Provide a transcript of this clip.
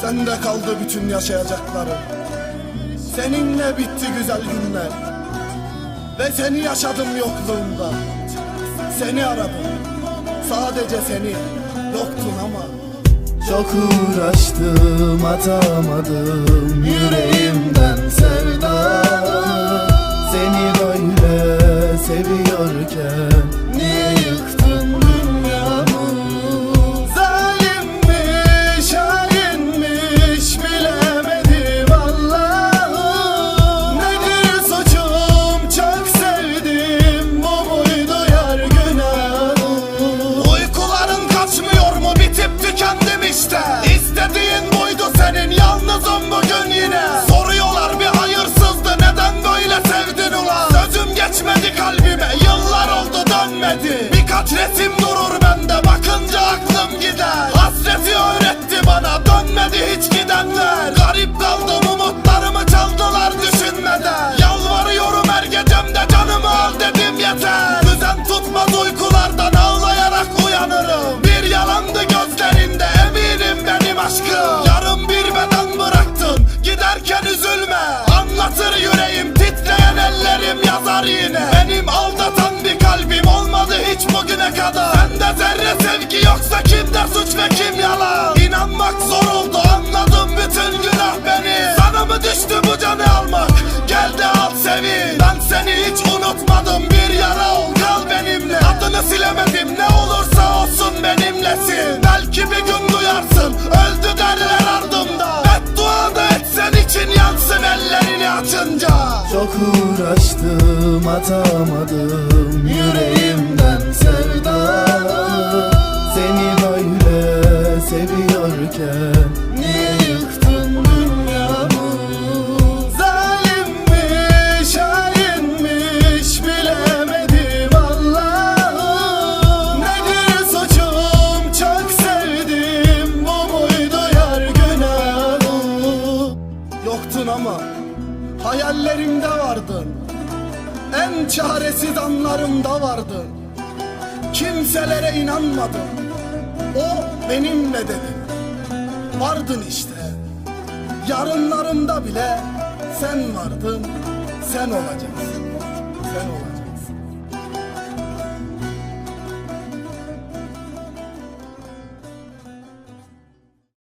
Sende kaldı bütün yaşayacaklarım Seninle bitti güzel günler. Ve seni yaşadım yokluğunda. Seni aradım. Sadece seni Yoktun ama. Çok uğraştım atamadım yüreğimden seviyorken niye yıktın yazar yine. Benim aldatan bir kalbim olmadı hiç bugüne kadar. Sende zerre sevgi yoksa kimde suç ve kim yalan? İnanmak zor oldu anladım bütün günah benim Sana mı düştü bu canı almak? Gel de al sevin. Ben seni hiç unutmadım bir yara ol kal benimle. Adını silemedim Çok uğraştım atamadım yüreğimden sevda Seni böyle seviyorken niye yıktın dünyamı? Zalimmiş, hainmiş bilemedim Allah'ım. Nedir suçum? Çok sevdim bu muydu yar günahım? Yoktun ama hayallerimde vardın. En çaresiz anlarımda vardın. Kimselere inanmadım O benimle dedi Vardın işte. Yarınlarımda bile sen vardın, sen olacaksın. Sen olacaksın.